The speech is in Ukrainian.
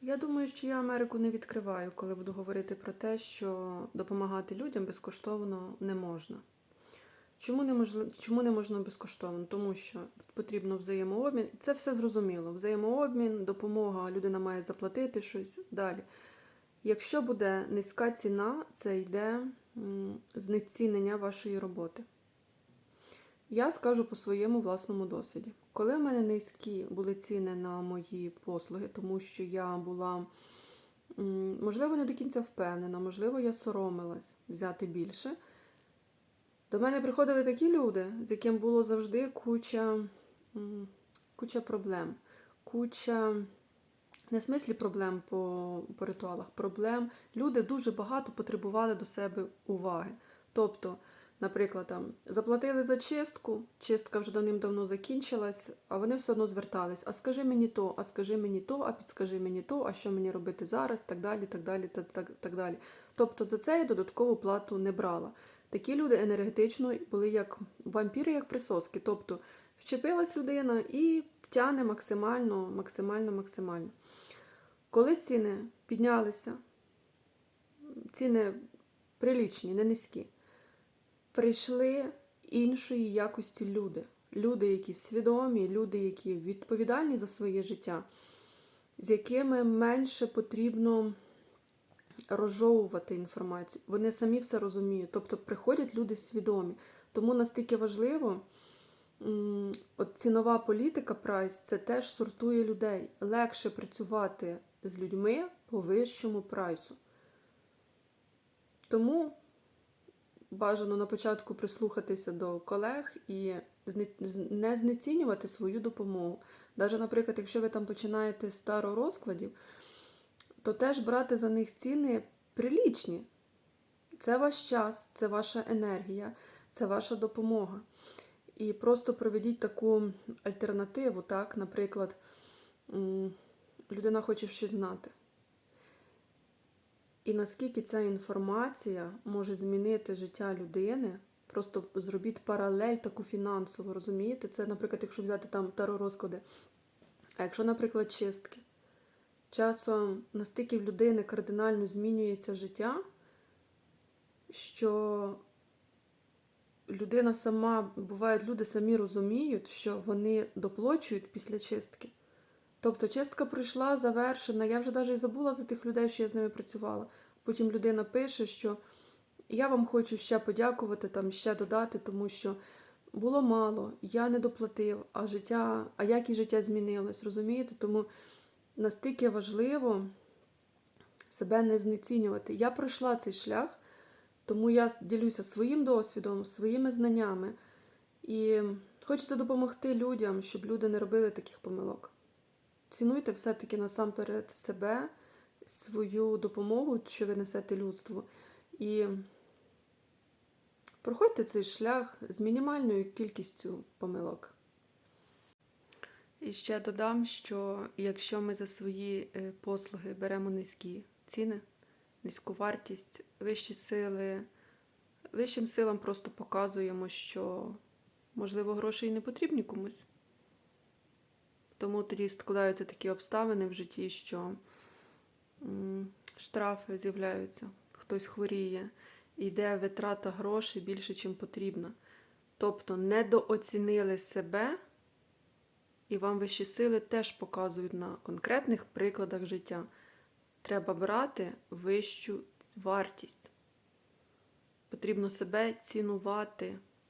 Я думаю, що я Америку не відкриваю, коли буду говорити про те, що допомагати людям безкоштовно не можна. Чому не, можна, чому не можна безкоштовно? Тому що потрібно взаємообмін. Це все зрозуміло. Взаємообмін, допомога, людина має заплатити щось далі. Якщо буде низька ціна, це йде знецінення вашої роботи. Я скажу по своєму власному досвіді. Коли в мене низькі були ціни на мої послуги, тому що я була, можливо, не до кінця впевнена, можливо, я соромилась взяти більше. До мене приходили такі люди, з яким було завжди куча, куча проблем, куча, не в смислі проблем по, по ритуалах, проблем. Люди дуже багато потребували до себе уваги. Тобто, наприклад, там заплатили за чистку, чистка вже давним-давно закінчилась, а вони все одно звертались. А скажи мені то, а скажи мені то, а підскажи мені то, а що мені робити зараз, так далі, так далі, так, так, так далі. Тобто за це я додаткову плату не брала. Такі люди енергетично були як вампіри, як присоски. Тобто вчепилась людина і тяне максимально, максимально, максимально. Коли ціни піднялися, ціни прилічні, не низькі, прийшли іншої якості люди. Люди, які свідомі, люди, які відповідальні за своє життя, з якими менше потрібно розжовувати інформацію. Вони самі все розуміють. Тобто приходять люди свідомі. Тому настільки важливо, от цінова політика прайс це теж сортує людей. Легше працювати з людьми по вищому прайсу. Тому бажано на початку прислухатися до колег і не знецінювати свою допомогу. Навіть, наприклад, якщо ви там починаєте з старорозкладів, то теж брати за них ціни прилічні. Це ваш час, це ваша енергія, це ваша допомога. І просто проведіть таку альтернативу, так, наприклад, людина хоче щось знати. І наскільки ця інформація може змінити життя людини, просто зробіть паралель таку фінансову, розумієте? Це, наприклад, якщо взяти там таро-розклади. А якщо, наприклад, чистки. Часом настільки в людини кардинально змінюється життя, що людина сама, бувають, люди самі розуміють, що вони доплачують після чистки. Тобто чистка пройшла, завершена. Я вже навіть і забула за тих людей, що я з ними працювала. Потім людина пише, що я вам хочу ще подякувати, там ще додати, тому що було мало, я не доплатив, а життя, а як і життя змінилось, розумієте? Тому настільки важливо себе не знецінювати. Я пройшла цей шлях, тому я ділюся своїм досвідом, своїми знаннями. І хочеться допомогти людям, щоб люди не робили таких помилок. Цінуйте все-таки насамперед себе, свою допомогу, що ви несете людству. І проходьте цей шлях з мінімальною кількістю помилок. І ще додам, що якщо ми за свої е, послуги беремо низькі ціни, низьку вартість, вищі сили, вищим силам просто показуємо, що, можливо, гроші і не потрібні комусь. Тому тоді складаються такі обставини в житті, що штрафи з'являються, хтось хворіє, йде витрата грошей більше, чим потрібно. Тобто недооцінили себе, і вам вищі сили теж показують на конкретних прикладах життя. Треба брати вищу вартість. Потрібно себе цінувати